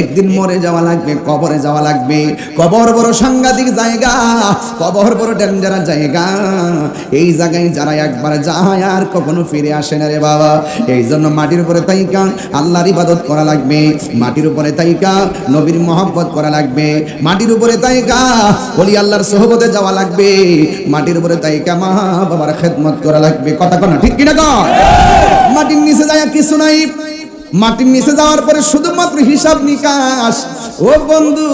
একদিন মরে যাওয়া লাগবে, কবরে যাওয়া লাগবে। কবর বড় সাংঘাতিক জায়গা, কবর বড় ডেঞ্জারাস জায়গা। এই জায়গায় যারা একবার যায় আর কখনো ফিরে আসে না রে বাবা। এই জন্য মাটির উপরে তাইকা, আল্লাহর ইবাদত করা লাগবে। মাটির উপরে তাইকা, নবীর মহব্বত করা লাগবে। মাটির উপরে তাইকা বলি আল্লাহর সোহবতে যাওয়া লাগবে। মাটির উপরে তাইকা মা বাবার খেদমত করা লাগবে। কথা কোনো, ঠিক কিনা মাটির নিচে যায় কিছু নাই। মাটির নিচে যাওয়ার পরে শুধুমাত্র হিসাব নিকাশ। ও বন্ধু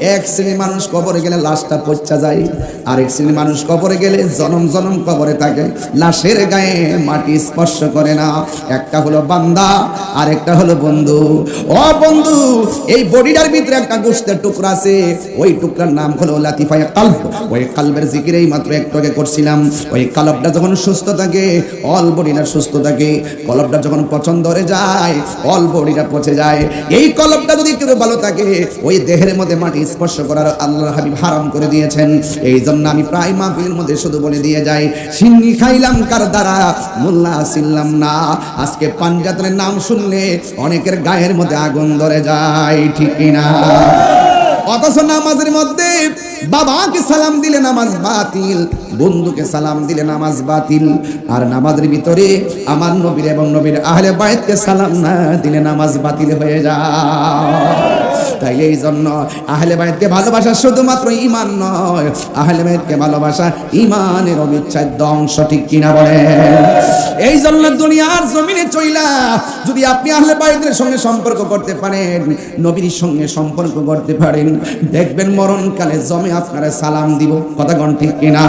এক শ্রেণি মানুষ কবরে গেলে লাশটা পচা যায়, আরেক শ্রেণি মানুষ কবরে গেলে জনম জনম কবরে থাকে। লাশের গায়ে মাটি স্পর্শ করে না। একটা হলো বান্দা আর একটা হলো বন্ধু। ও বন্ধু, এই বডিটার ভিতরে একটা গোষ্ঠের টুকরা আছে। ওই টুকরার নাম হলো লাতিফায় কাল্ব। ওই কালবের জিকির এই মাত্র একটু আগে করছিলাম। ওই কালবটা যখন সুস্থ থাকে, অল বডিটা সুস্থ থাকে। কলবটা যখন পছন্দ হয়ে যায়, অল বডিটা পচে যায়। এই কলবটা যদি কেউ ভালো থাকে, ওই দেহের মধ্যে মাটি স্পর্শ করার আল্লাহ হাবিব হারাম করে দিয়েছেন। এই জন্য আমি প্রায় মাহফিলের মধ্যে শুধু বলে দিয়ে যাই, সিন্নি খাইলাম কার দ্বারা? মোল্লা আসিলাম না। আজকে পাঞ্জাতের নাম শুনলে অনেকের গায়ের মধ্যে আগুন ধরে যায়, ঠিক না অথচ নামাজের মধ্যে বাবাকে সালাম দিলে নামাজ বাতিল, বন্ধুকে সালাম দিলে নামাজ বাতিল। আর নামাজের ভিতরে আমার নবীর এবং নবীর আহলে বাইতকে সালাম না দিলে নামাজ বাতিল হয়ে যায়। তাই এই জন্য আহলে বাইতকে ভালোবাসা শুধুমাত্র ইমান নয়, আহলে বাইতকে ভালোবাসা ইমানের অবিচ্ছেদ্য অংশ ঠিক কিনা বলেন এই জন্য দুনিয়ার জমিনে চইলা যদি আপনি আহলে বাইতের সঙ্গে সম্পর্ক করতে পারেন, নবীর সঙ্গে সম্পর্ক করতে পারেন, দেখবেন মরণকালে জমে আপনারা সালাম দিব। কথা গণ ঠিক কিনা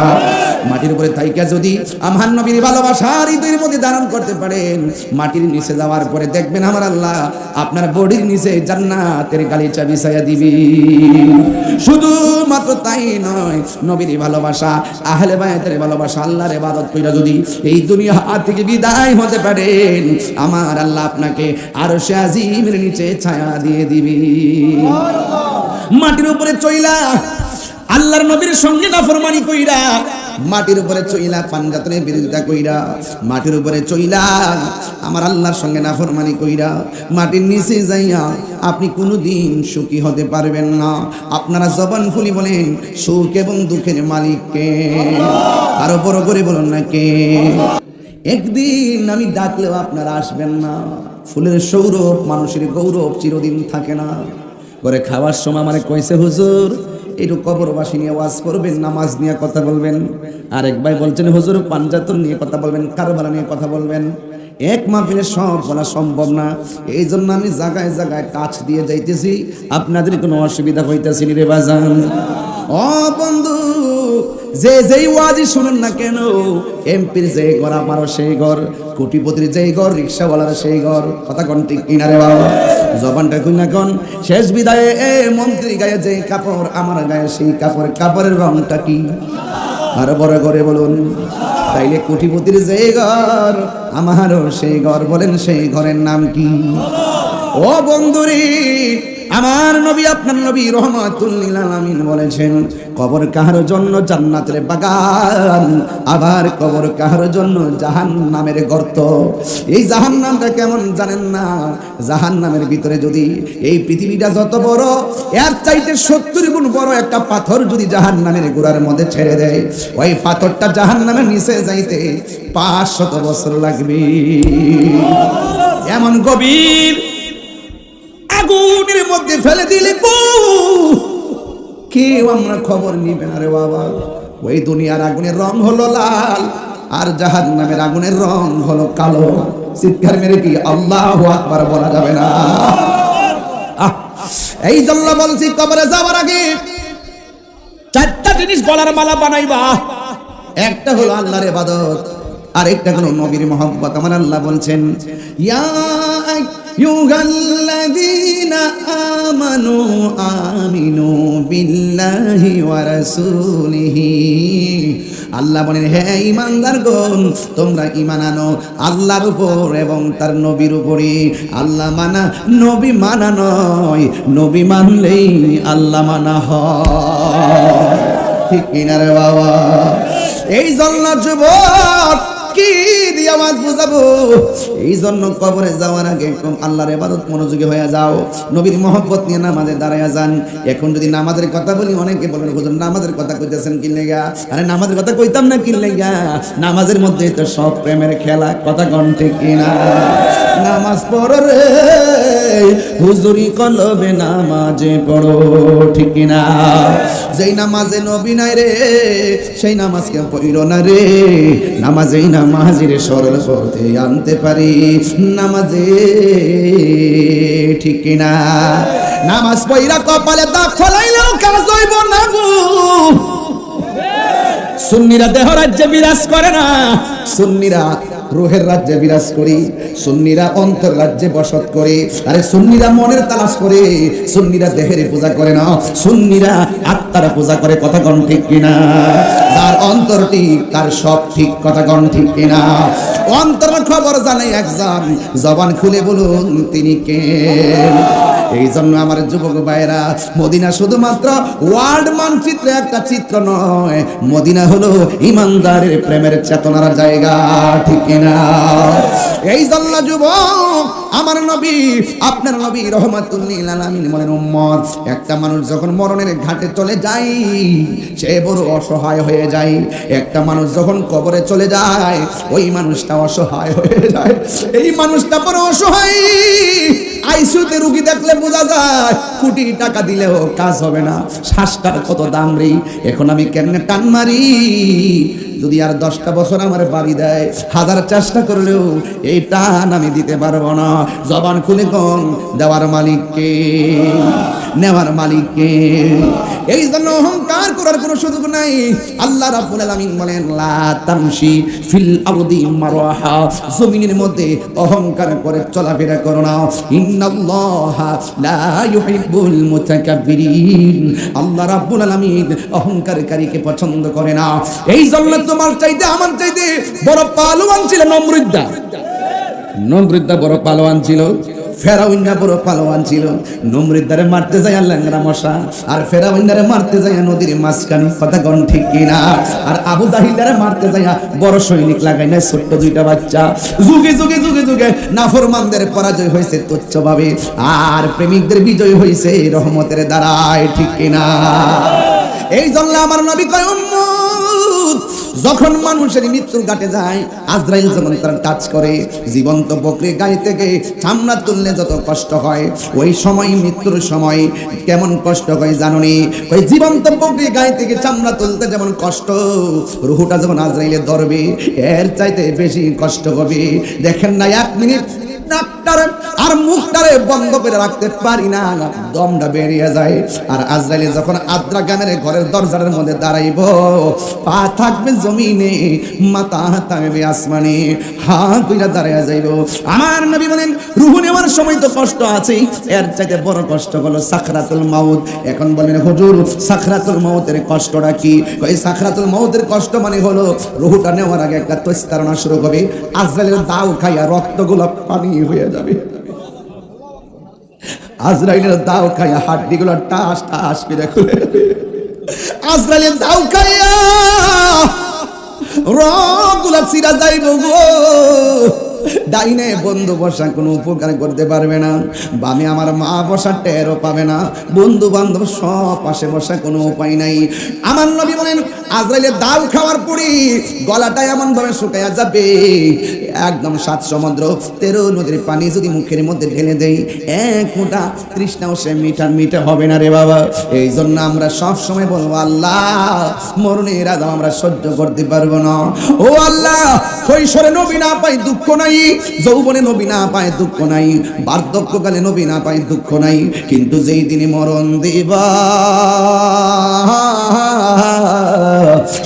মাটির উপরে তাইকা যদি আমার নবীর ভালোবাসা হৃদয়ের মধ্যে ধারণ করতে পারেন, মাটির নিচে যাওয়ার পরে দেখবেন আমার আল্লাহ আপনার বডির নিচে জান্নাতের গালিচা বিছাইয়া দিবি। শুধু মাত্র তাই নয়, নবীর ভালোবাসা, আহলে বায়াতের ভালোবাসা, আল্লাহর ইবাদত কইরা যদি এই দুনিয়া হাত থেকে বিদায় হতে পারেন, আমার আল্লাহ আপনাকে আরও সে আজিমের নিচে ছায়া দিয়ে দিবি। মাটির উপরে চইলা আল্লাহর নবীর সঙ্গে নাফরমানি কইরা, মাটির উপরে চইলা পাঞ্জাতনের বিরোধিতা কইরা, মাটির উপরে চইলা আমার আল্লাহর সঙ্গে নাফরমানি কইরা, মাটির নিচে যাইয়া আপনি কোনোদিন সুখী হতে পারবেন না। আপনারা জবান খুলি বলেন, সুখ এবং দুঃখের মালিককে আরও বড় করে বলুন না কে? একদিন আমি ডাকলেও আপনারা আসবেন না। ফুলের সৌরভ, মানুষের গৌরব চিরদিন থাকে না। করে খাওয়ার সময় মানে কইছে, হুজুর একটু কবরবাসী নিয়ে ওয়াজ করবেন, নামাজ নিয়ে কথা বলবেন। আরেক ভাই বলছেন, হুজুর পাঞ্জাতন নিয়ে কথা বলবেন, কারবালা নিয়ে কথা বলবেন। এক মাহফিলে সব বলা সম্ভব না। এই জন্য আমি জায়গায় জায়গায় টাচ দিয়ে যাইতেছি। আপনাদের কোনো অসুবিধা হইতেছি রে বাজান? ও বন্ধু, যে যেই ওয়াজি শুনুন না কেন, এমপির যে ঘর, আমারও সেই ঘর, কোটিপতির যেই ঘর, রিক্সাওয়ালার সেই ঘর, কথা কোন ঠিক কিনারে বাবা? জবানটা কই এখন শেষ বিদায়ে এ মন্ত্রী গায়ে যে কাপড়, আমার গায়ে সেই কাপড়। কাপড়ের রংটা কি? আর বড় করে বলুন, তাইলে কোটিপতির যে ঘর, আমারও সেই ঘর। বলেন সেই ঘরের নাম কি? ও বন্ধুরি আমার নবী, আপনার নবী রহমাতুল্লিল আলামিন বলেছেন, কবর কাহার জন্য জান্নাতের বাগান, আবার কবর কাহার জন্য জাহান নামের গর্ত। এই জাহান নামটা কেমন জানেন না? জাহান নামের ভিতরে যদি এই পৃথিবীটা যত বড়, এর চাইতে সত্তর গুণ বড় একটা পাথর যদি জাহান নামের গোড়ার মধ্যে ছেড়ে দেয়, ওই পাথরটা জাহান নামের নিচে যাইতে পাঁচ শত বছর লাগবে। এমন গভীর আগুনের মধ্যে ফেলে দিলে কেউ আমরা খবর নিবে না রে বাবা। ওই দুনিয়ার আগুনের রং হলো লাল, আর জাহাজ নামের আগুনের রং হলো কালো। চিৎকার মেরে কি আল্লাহ আকবার বলা যাবে না? এই জন্য বলছি, কবরে যাওয়ার আগে চারটা জিনিস গলার মালা বানাইবা। একটা হলো আল্লাহর ইবাদত, আর একটা হলো নবীর মোহাম্মত আমার আল্লাহ বলছেন, ইয়া আমানু আল্লাহ বলেন, হে ইমানদার গণ তোমরা ইমান আনো আল্লাহর উপর এবং তার নবীর উপরে। আল্লাহ মানা, নবী মানা নয়, নবী মানলেই আল্লাহ মানা হয়। ঠিক কিনারে বাবা? এই জন্য যুবক কি একদম আল্লাহর ইবাদত মনোযোগী হয়ে যাও। নবীর মহব্বত নিয়ে নামাজে দাঁড়ায় যান। এখন যদি নামাজের কথা বলি, অনেকে নামাজের কথা কইতেছেন কি লেগা? আরে, নামাজের কথা কইতাম না কি লেগা? নামাজের মধ্যে তো সব প্রেমের খেলা, কথা কণ্ঠে কিনা? নামাজ পড়ো রে। হুজুরি কলবে নামাজে পড়ো, ঠিক না যেই নামাজে নবী নাই রে, সেই নামাজকে পড়িল না রে। নামাজেই নামাজের সরল পথে আনতে পারি নামাজে, ঠিক না নামাজ পইরা কপালে দাগ ফলাইলেও কাজ হইব না সুন্নিরা দেহ রাজ্যে বিরাজ করে না। সুন্নিরা রুহের রাজ্যে বিরাজ করি, সুন্নিরা অন্তর রাজ্যে বসত করে, আরে সুন্নিরা মনের তালাশ করে, সুন্নিরা দেহের পূজা করে না, সুন্নিরা আত্মার পূজা করে, কথা কন ঠিক কিনা? যার অন্তর ঠিক, তার সব ঠিক, কথা কন ঠিক কিনা? অন্তর খবর জানে একজন, জবান খুলে বলুন তিনি কে? এই জন্য আমার যুবক ভাইরা মদিনা শুধুমাত্র ওয়ার্ল্ড মানচিত্রে একটা চিত্র নয়, মদিনা হলো ইমানদারের প্রেমের চেতনার জায়গা, ঠিক কিনা এই জন্য যুবক, আমার নবী, আপনার নবী রহমাতুল্লিল উম্মত, একটা মানুষ যখন মরণের ঘাটে চলে যায়, সে বড় অসহায় হয়ে যায়। একটা মানুষ যখন কবরে চলে যায়, ওই মানুষটা অসহায় হয়ে যায়। এই মানুষটা বড় অসহায়। আইসিউতে রুগী দেখলে বোঝা যায়, কোটি টাকা দিলেও কাজ হবে না। শ্বাসটার কত দাম রে? এখন আমি কেমনে টান মারি? যদি আর দশটা বছর আমার বাড়ি দেয়, হাজার চেষ্টা করলেও এই টান আমি দিতে পারব না। জবান খুলে কম দেওয়ার মালিককে। নেওয়ার মালিককে। এই জন্য অহংকার করার কোনো সুযোগ নাই। আল্লাহ রাব্বুল আলামিন বলেন, লা তামশি ফিল আরদি মারহা জমিনের মধ্যে অহংকার করে চলাফেরা করো না। ইন্নাল্লাহা লা ইউহিব্বুল মুতাকাব্বিরিন। আল্লাহ রাব্বুল আলামিন অহংকারকারীকে পছন্দ করে না। এই জন্য তোমার চাইতে, আমার চাইতে বড় পালোয়ান ছিল নমরুদ্দা। নমরুদ্দা বড় পালোয়ান ছিল। ফেরাউন্না বড় পালোয়ান ছিল। নমরুদ্দারে মারতে যায় ল্যাংরা মশা। আর ফেরাউন্নারে মারতে যায় নদীর মাঝখানে, কথা ঠিক কিনা? আর আবু জাহিলারে মারতে যায় বড় সৈনিক লাগাই না ছোট্ট দুইটা বাচ্চা। যুগে যুগে যুগে যুগে নাফরমানদের পরাজয় হয়েছে তুচ্ছভাবে। আর প্রেমিকদের বিজয় হয়েছে রহমতের দ্বারায়, ঠিক কিনা? এই জন্য আমার নবী কয় যখন মানুষের মৃত্যুর ঘাটে যায়, আজরাইল যেমন তার টাচ করে, জীবন্ত বকরি গায়ে থেকে চামড়া তুললে যত কষ্ট হয়, ওই সময়, মৃত্যুর সময় কেমন কষ্ট হয় জাননি? ওই জীবন্ত বকরি গায়ে থেকে চামড়া তুলতে যেমন কষ্ট, রুহুটা যখন আজরাইলে ধরবে, এর চাইতে বেশি কষ্ট হবে। দেখেন না, এক মিনিট আর মুখটারে বন্ধ করে রাখতে পারি না, দমটা বেরিয়ে যায়। আর আজরাইলে যখন আদ্রা গ্রামের ঘরের দরজার মধ্যে দাঁড়াইব, পা থাকবে জমিনে, মাথা থাকবে আসমানে, হাত দুইটা দাঁড়াইয়া যাইব। আমার নবী বলেন, রুহু নেওয়ার সময় তো কষ্ট আছে এর চাইতে বড় কষ্ট হলো সাখরাতুল মাউত। এখন বলেন, হুজুর সাখরাতুল মাউতের কষ্টটা কি? ওই সাখরাতুল মাউতের কষ্ট মানে হলো, রুহুটা নেওয়ার আগে একটা তস্তারণা শুরু হবে, আজরাইলের দাও খাইয়া রক্তগুলো পানি হয়ে যাবে। আজরাইলের দাও খাইয়া হাড্ডিগুলো টাস টাস করে খুলে আজরাইলের দাও খাইয়া রগুলা চিরা যাইব গো। ডাইনে বন্ধু বসা কোনো উপকার করতে পারবে না। বামে আমার মা বসা টেরও পাবে না। বন্ধু বান্ধব সব পাশে বসা কোনো উপায় নাই। আমার নবী বলেন, আজরাইলের দাল খাওয়ার পরে গলাটা এমন ভাবে শুকাইয়া যাবে। একদম সাত সমুদ্র, তেরো নদীর পানি যদি মুখের মধ্যে ঢেলে দেই, এক ফোঁটা তৃষ্ণাও সে মিঠা মিঠা হবে না রে বাবা। এই জন্য আমরা সব সময় বলব, আল্লাহ, মরণের আগে আমরা সহ্য করতে পারব না। ও আল্লাহ, কৈশোরে নবী না পাই দুঃখ নাই যৌবনে নবী না পায় দুঃখ নাই, বার্ধক্যকালে নবী না পায় দুঃখ নাই, কিন্তু যেই দিনে মরণ দিবা,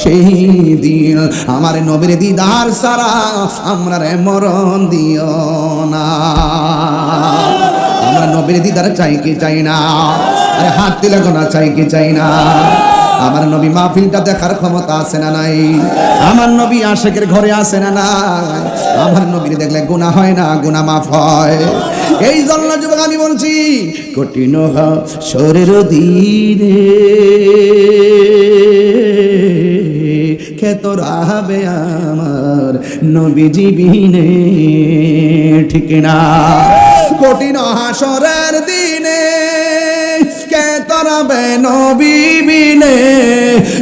সেই দিন আমার নবীর দিদার সারা আমরা মরণ দিও না। আমরা নবীর দিদার চাই কি চাই না, আরে হাত দিলে গোনা চাই কি চাই না। আমার নবী মাহফিলটা দেখার ক্ষমতা আছে না নাই? আমার নবী আশেকের ঘরে আছে না নাই? আমার নবীর দেখলে গুনাহ হয় না, গুনাহ মাফ হয়। এই জন্য যুবক, আমি বলছি, কঠিন শরীর দিনে। খেত রাবে আমার নবীজি বিনে ঠিক না? কঠিন হাসরের দিনে। কে তরাবে নবী বিনে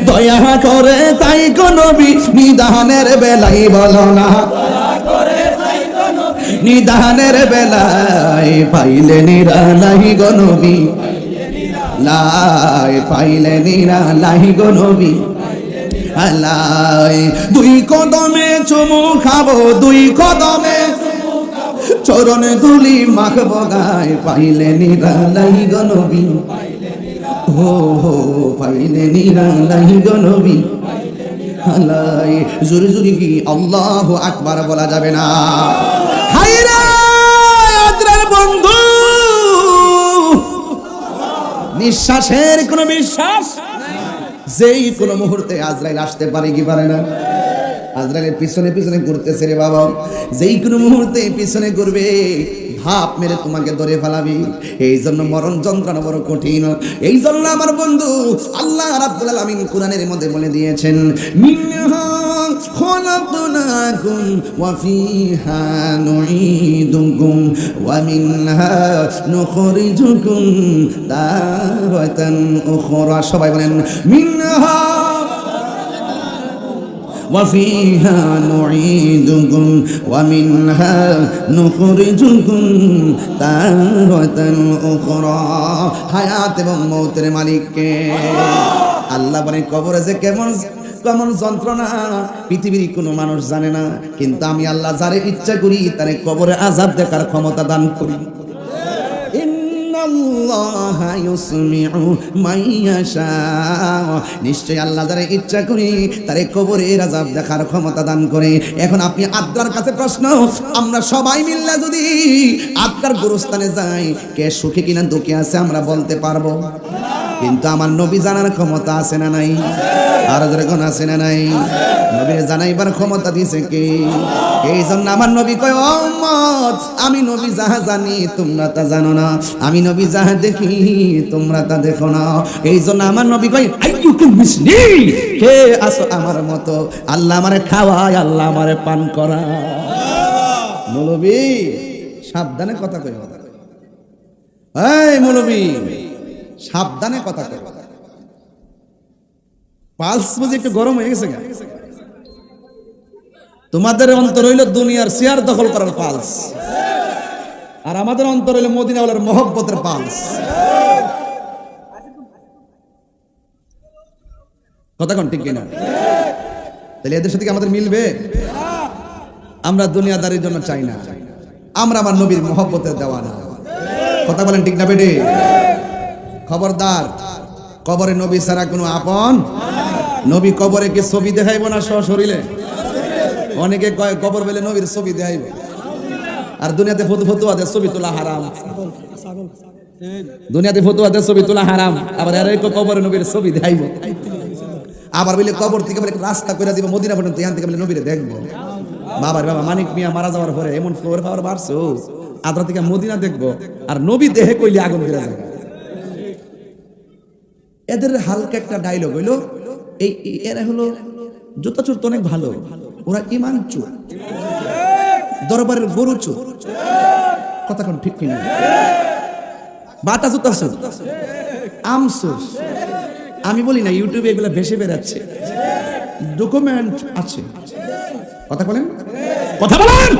দয়া করে তাই গো নবী, নিদানের বেলাই বলো না। নিদানের বেলায় পাইলে নিরালাই গো নবী। লাই পাইলে নিরালাই গো নবী। আলাই দুই কদমে চুমু খাব, দুই কদমে চরণে দুলি মাখবো গায়, পাইলে নিরালাই গো নবী। হো হো পাইলে নিরালাই গো নবী আলাই, জোরে জোরে কি আল্লাহ আকবার বলা যাবে না। হাইরা বন্ধু। নিঃশ্বাসের কোনো বিশ্বাস যেই কোনো মুহূর্তে আজরাইল আসতে পারে কি পারে না। আজরাইলের পিছনে পিছনে ঘুরতেছে রে বাবা। যেই কোনো মুহূর্তে পিছনে ঘুরবে ভাপ মেরে তোমাকে ধরে ফেলাবি। এই জন্য মরণ যন্ত্রণা বড় কঠিন। এই জন্য আমার বন্ধু আল্লাহ রাব্বুল আলামিন কোরআনের মধ্যে বলে দিয়েছেন, মিনহা খলাকনাকুম ওয়া ফিহা নুঈদুকুম ওয়া মিনহা নুখরিজুকুম তারাতান সবাই বলেন, মিনহা وفيها نعيدكم ومنها نخرجكم تارة أخرى হায়াত এবং মৌতের মালিককে আল্লাহ বলে কবরে যে কেমন কেমন যন্ত্রণা পৃথিবীর কোনো মানুষ জানে না কিন্তু আমি আল্লাহ যারে ইচ্ছা করি তারে কবরে আজাব দেখার ক্ষমতা দান করি নিশ্চয় আল্লাহ যারা ইচ্ছা করে, তারে কবরের আজাব দেখার ক্ষমতা দান করে। এখন আপনি আত্মার কাছে প্রশ্ন, আমরা সবাই মিললে যদি আত্মার গুরুস্থানে যাই, কে সুখে কিনা দুঃখে আছে আমরা বলতে পারব? কিন্তু আমার নবী জানার ক্ষমতা আছে না নাই? আর যেরকম আছে না নাই? নবীর জানাইবার ক্ষমতা দিছে কে? এই জন্য আমার নবী কয় অমত আমি নবী যাহা জানি, তোমরা তা জানো না। আমি নবী যাহা দেখি, তোমরা তা দেখো না। এই জন্য আমার নবী কয় আইয়ুকুম মিসলি কে আসো আমার মতো? আল্লাহ আমারে খাওয়ায়, আল্লাহ আমারে পান করা মৌলবী, সাবধানে কথা কই এই মৌলবী সাবধানে কথা কই পালস বুঝি একটু গরম হয়ে গেছে তোমাদের অন্তর হইল দুনিয়ার চেয়ার দখল করার পালস। আর আমাদের অন্তর হইল মদিনাওয়ালার মহব্বতের পালস। কথা কোন, ঠিক কিনা? তাহলে এদের সাথে আমাদের মিলবে? আমরা দুনিয়াদারির জন্য চাই না। আমরা আমার নবীর মহব্বতের দেওয়া না কথা বলেন ঠিক না বেটে? খবরদার। কবরে নবী ছাড়া কোনো আপন? নবী কবরে কি ছবি দেখাইব না সশরীরে? অনেকে কয়, কবর বেলে নবীর ছবি দেখাইব। আর দুনিয়াতে ফটো ফতুয়াদের ছবি তোলা হারাম। দুনিয়াতে ফতুয়াদের ছবি তোলা হারাম। আবার এর কবরে নবীর ছবি দেখাইব। আবার বলে কবর থেকে রাস্তা করে দিব, মদিনা পর্যন্ত, এখান থেকে বলে নবীরে দেখব। বাবার বাবা, মানিক মিয়া মারা যাওয়ার পরে এমন ফ্লোর পাওয়ার বাড়ছো আদ্রা থেকে মদিনা দেখব। আর নবী দেহে কইলে আগুন ফিরে যাবে। এদের হালকা একটা ডায়লগ হইল, এই এরা হলো জুতা চোর তো অনেক ভালো, ওরা ইমান চোর। দরবারের গরু চোর। কথা কোন ঠিক কিনা? বাটা জুতা চোর। আম চোর। আমি বলি না ইউটিউবে এগুলো ভেসে বেড়াচ্ছে। ডকুমেন্ট আছে। কথা বলেন? কথা বলেন!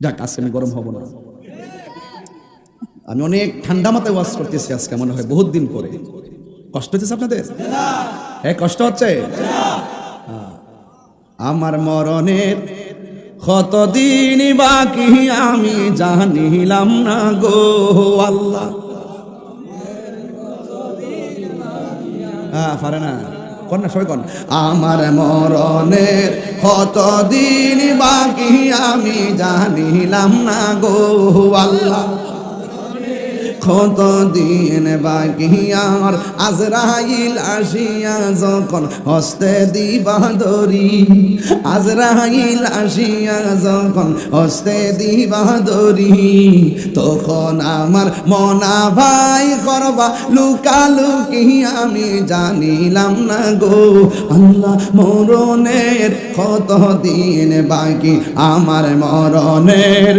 যাক, আজকে আমি গরম হব না। আমি অনেক ঠান্ডা মাথায় ওয়াজ করতেছি আজকে, মনে হয় বহুত দিন পরে। কষ্ট হচ্ছে আপনাদের? হ্যাঁ কষ্ট হচ্ছে? হ্যাঁ। আমার মরণের কতদিন বাকি আমি জানিলাম না গো, আল্লাহ। হ্যাঁ পারে না না সবাই কন আমার মরণের কতদিন বাকি আমি জানিলাম না গো আল্লাহ। কত দিন বাকি আর আজরাইল আসিয়া যখন হস্তে দিবা দরি আজরাইল আসিয়া যখন হস্তে দিবা দরি তখন আমার মনা ভাই করবা লুকালুকি আমি জানিলাম না গো, আল্লাহ মরণের কত দিন বাকি আমার মরণের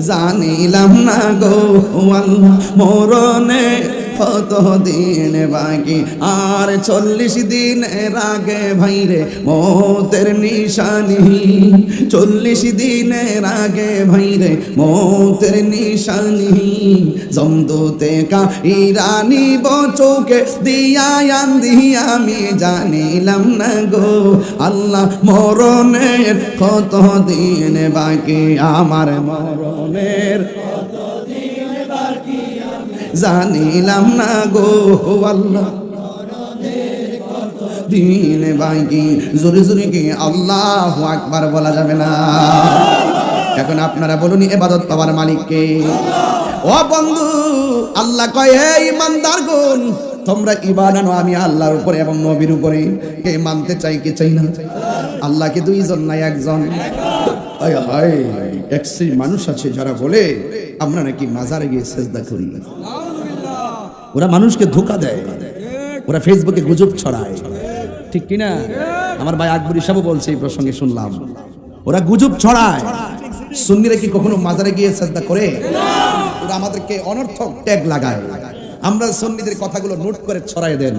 জানিলাম না গো মরণে কত দিন বাকি? আর চল্লিশ দিনের আগে ভাইরে মতের নিশানি। চল্লিশ দিনের আগে ভাইরে মতের নিশানি। জমদুতে কা ইরানি বচোকে দিয়া আমি জানিলাম না গো। আল্লাহ মরণের কত দিন বাকি? আমার মরণের জানিলাম না গো আল্লাহ। দিন বাকি জোরে জোরে কি আল্লাহ আকবার বলা যাবে না। এখন আপনারা বলুন এবাদত পাওয়ার মালিককে। ও বন্ধু, আল্লাহ কয়, হে ইমানদার গুন তোমরা আনো, আমি আল্লাহর উপরে এবং নবীর উপরে। কে মানতে চাই কে চাই না? আল্লাহকে দুইজন নাই একজন? হয়, হায়। এক শ্রেণির মানুষ আছে যারা বলে আমরা নাকি মাজারে গিয়ে সেজদা করি। ওরা মানুষকে ধোকা দেয়। ওরা ফেসবুকে গুজব ছড়ায়। ঠিক কিনা? আমার ভাই আকবর সাহেব বলছে এই প্রসঙ্গে শুনলাম। ওরা গুজব ছড়ায়। সুন্নিরা কি কখনো মাজারে গিয়ে সেজদা করে? ওরা আমাদেরকে অনর্থক ট্যাগ লাগায়। আমরা সন্নিদের কথাগুলো নোট করে ছড়াই দেন।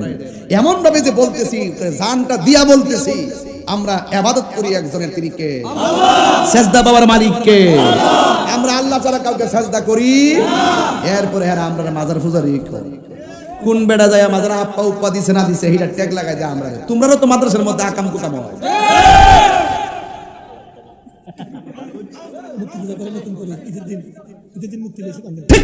এমন ভাবে যে বলতেছি জানটা দিয়া বলতেছি। আমরা আবাদত করি একজনের তিনি কে সেজদা বাবার মালিক কে আমরা আল্লাহ ছাড়া কাউকে সেজদা করি। এরপরে হ্যাঁ আমরা মাজার ফুজারি করি কোন বেড়া যায় মাজার আপ্পা উপা দিছে না দিছে হিটা ট্যাগ লাগাই যায় আমরা তোমরাও তো মাদ্রাসার মধ্যে আকাম কুকাম হয় ঠিক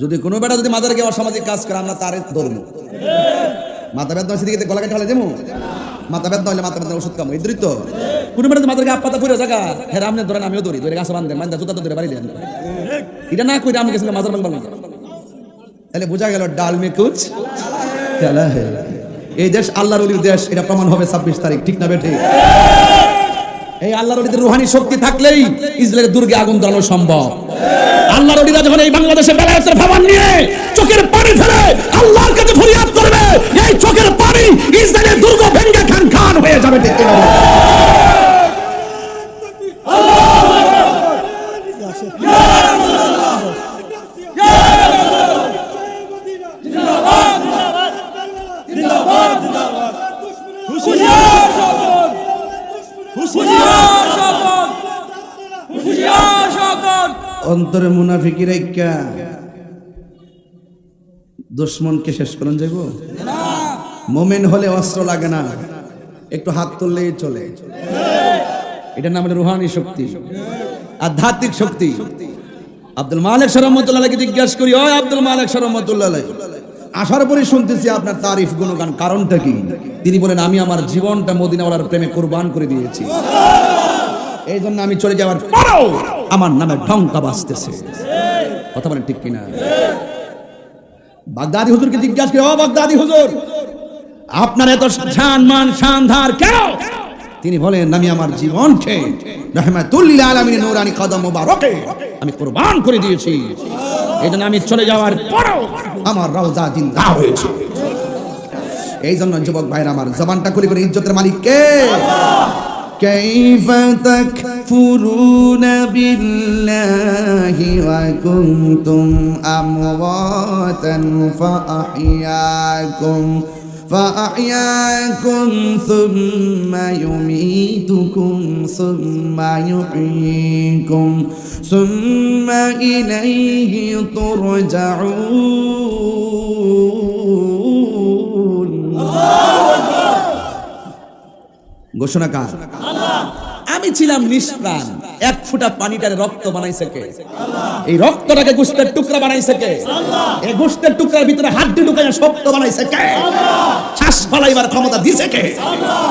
যদি কোনো বেটা যদি মাথার গিয়ে অসামাজিক কাজ করে, আমরা তারে ধরবো। মাথা ব্যথা হয়েছে দিকে গলা কেটে হলে যেমন মাথা ব্যথা হলে মাথা ব্যথা ওষুধ কাম এই তো। কোনো বেটা মাথার গিয়ে আপাতা ফুরে জায়গা হ্যাঁ আপনি ধরেন আমিও ধরি, ধরে গাছ বান্ধে মান্দা জুতা তো ধরে বাড়ি দেন এটা না কইরা আমি গেছিলাম মাথার বাংলা তাহলে বোঝা গেল ডাল মে কুচ খেলা এই দেশ আল্লাহর দেশ, এটা প্রমাণ হবে ছাব্বিশ তারিখ, ঠিক না বেঠে? এই আল্লাহর অলিদের রুহানি শক্তি থাকলেই ইসরায়েলের দুর্গে আগুন ধরানো সম্ভব। আল্লাহর অলিরা যখন এই বাংলাদেশের বেলায়েতের ভাবান নিয়ে চোখের পানি ফেলে আল্লাহর কাছে ফরিয়াদ করবে, এই চোখের পানি ইসরায়েলের দুর্গ ভেঙ্গে খান খান হয়ে যাবে ঠিক অন্তরে মুনাফিকি রেখা দুশ্মনকে শেষ করেন যাইব? মোমেন হলে অস্ত্র লাগে না। একটু হাত তুললেই চলে। এটা নাম রুহানি শক্তি আধ্যাত্মিক শক্তি। আব্দুল মালিক সরমতুল্লাহকে জিজ্ঞাসা করি, ওই আব্দুল মালিক সরমতুল্লাহ আসার পরে শুনতেছি আপনার তারিফ, গুণগান, কারণটা কি? তিনি বলেন, আমি আমার জীবনটা মদিনাওয়ালার প্রেমে কোরবান করে দিয়েছি। এই জন্য আমি চলে যাওয়ার পরেও আমার নামে ঢঙ্কা বাজতেছে। কথা বলেন ঠিক কিনা? বাগদাদি হুজুরকে জিজ্ঞাসা করে, ও বাগদাদি হুজুর, আপনার এত শান মান শান ধার কেন? তিনি বলেন, আমি আমার জীবনকে রহমাতুল্লিল আলামিনের নূরানি কদম মুবারকে আমি কুরবান করে দিয়েছি। এই জন্য আমি চলে যাওয়ার পরেও আমার রওজা জিন্দা হয়েছে। এই জন্য যুবক ভাইরা, আমার জবানটা খুলে করে ইজ্জতের মালিক কে? كيف تكفرون بالله وكنتم أمواتا فأحياكم فأحياكم ثم يميتكم ثم يحييكم ثم إليه ترجعون ঘোষণা কার? আমি ছিলাম নিষ্প্রাণ। এক ফুটা পানিটার রক্ত বানাইছে কে? এই রক্তটাকে গোস্তের টুকরা বানাইছে কে? এই গোস্তের টুকরার ভিতরে হাড্ডি ঢুকাই শক্ত বানাইছে কে? শ্বাস ফালাইবার ক্ষমতা দিছে কে?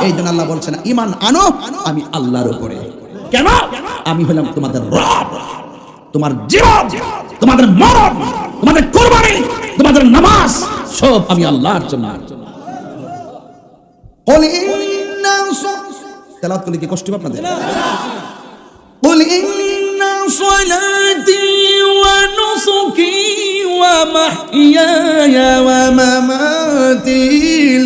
এই জন্য আল্লাহ বলছেন, ইমান আনো, আমি আল্লাহর উপরে। কেন? আমি হলাম তোমাদের রব। তোমার জীবন, তোমাদের মরণ, তোমাদের কোরবানি, তোমাদের নামাজ, সব আমি আল্লাহর জন্য। قل إن তেলাওয়াত করলে কি কষ্ট হবে আপনাদের قل إن صلاتي ونسكي ومحياي ومماتي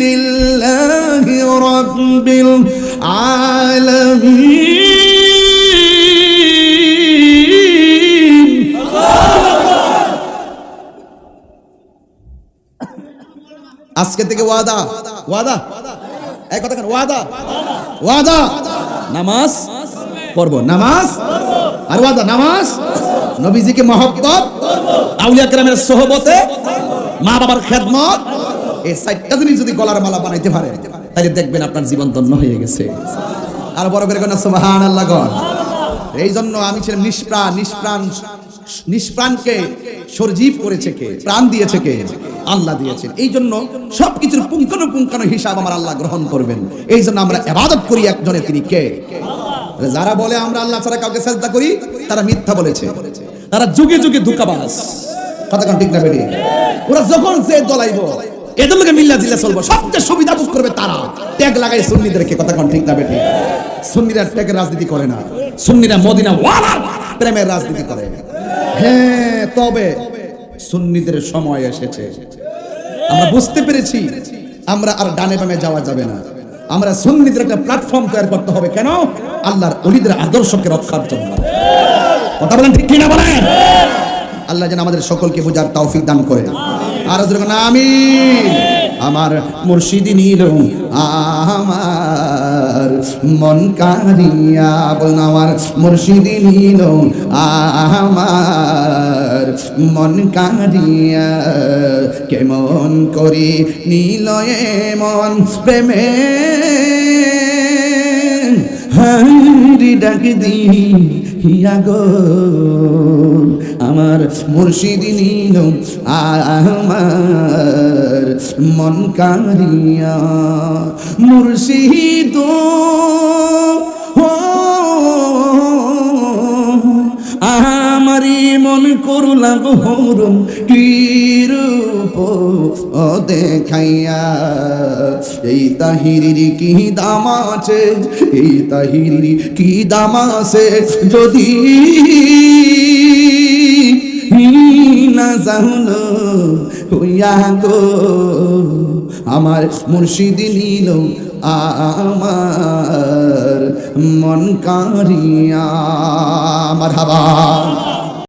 لله رب العالمين আজকে থেকে ওয়াদা ওয়াদা এই কথা কেন ওয়াদা ওয়াদা। নামাজ পড়ব। নামাজ আর ওয়াদা নামাজ নবীজিকে মহব্বত আউলিয়া কেরামের সোহবতে মা বাবার খেদমত। এই সাইটটা জিনিস যদি গলার মালা বানাইতে পারে তাহলে দেখবেন আপনার জীবন ধন্য হয়ে গেছে। আর বড় করে কোন সুবহান আল্লাহ এই জন্য আমি ছিলাম নিষ্প্রাণ নিষ্প্রাণ নিষ্প্রাণকে সরজীব করেছে কে? প্রাণ দিয়েছে কে? আল্লাহ দিয়েছেন। এই জন্য সবকিছুর পুঙ্খানুপুঙ্খানু হিসাব আমার আল্লাহ গ্রহণ করবেন। এই জন্য আমরা এবাদত করি একজনে তিনি কে? যারা বলে আমরা আল্লাহ ছাড়া কাউকে চেষ্টা করি, তারা মিথ্যা বলেছে। তারা যুগে যুগে ধোকাবাজ। কথা ঠিক না বেটি? ওরা যখন সে দলাইব এদের লোকে মিল্লা জিল্লা চলবো। সবচেয়ে সুবিধা ভোগ করবে তারা। ট্যাগ লাগাই সুন্নিদেরকে, কথা কোন ঠিক না বেটি? সুন্নিরা ট্যাগের রাজনীতি করে না। সুন্নিরা মদিনা প্রেমের রাজনীতি করে। হ্যাঁ। তবে সুন্নিদের সময় এসেছে। আমরা বুঝতে পেরেছি, আমরা আর ডানে বামে যাওয়া যাবে না। আমরা সুন্নিদের একটা প্ল্যাটফর্ম তৈরি করতে হবে কেন? আল্লাহর অলিদের আদর্শকে রক্ষার জন্য। কথা বলেন ঠিক কিনা বলেন? আল্লাহ যেন আমাদের সকলকে বোঝার তৌফিক দান করে। আর আমি আমার মুর্শিদি নীল, আমার মন কারিয়া বল আমার মুর্শিদি নীল, আমার মন কারিয়া কেমন করি নীল মন প্রেমে। হারি ডাক হিয়া গো, আমার মুর্শিদ নীল আমার মন কারিয়া মুর্শিদ আমারি মন করলা হরম কি রূপ ও দেখাইয়া এই তাহিরির কি দাম আছে? এই তাহিরির কি দাম আছে? যদি না জানো হইয়া গো, আমার মুর্শিদ নীল আমার, মন কারিয়া আমার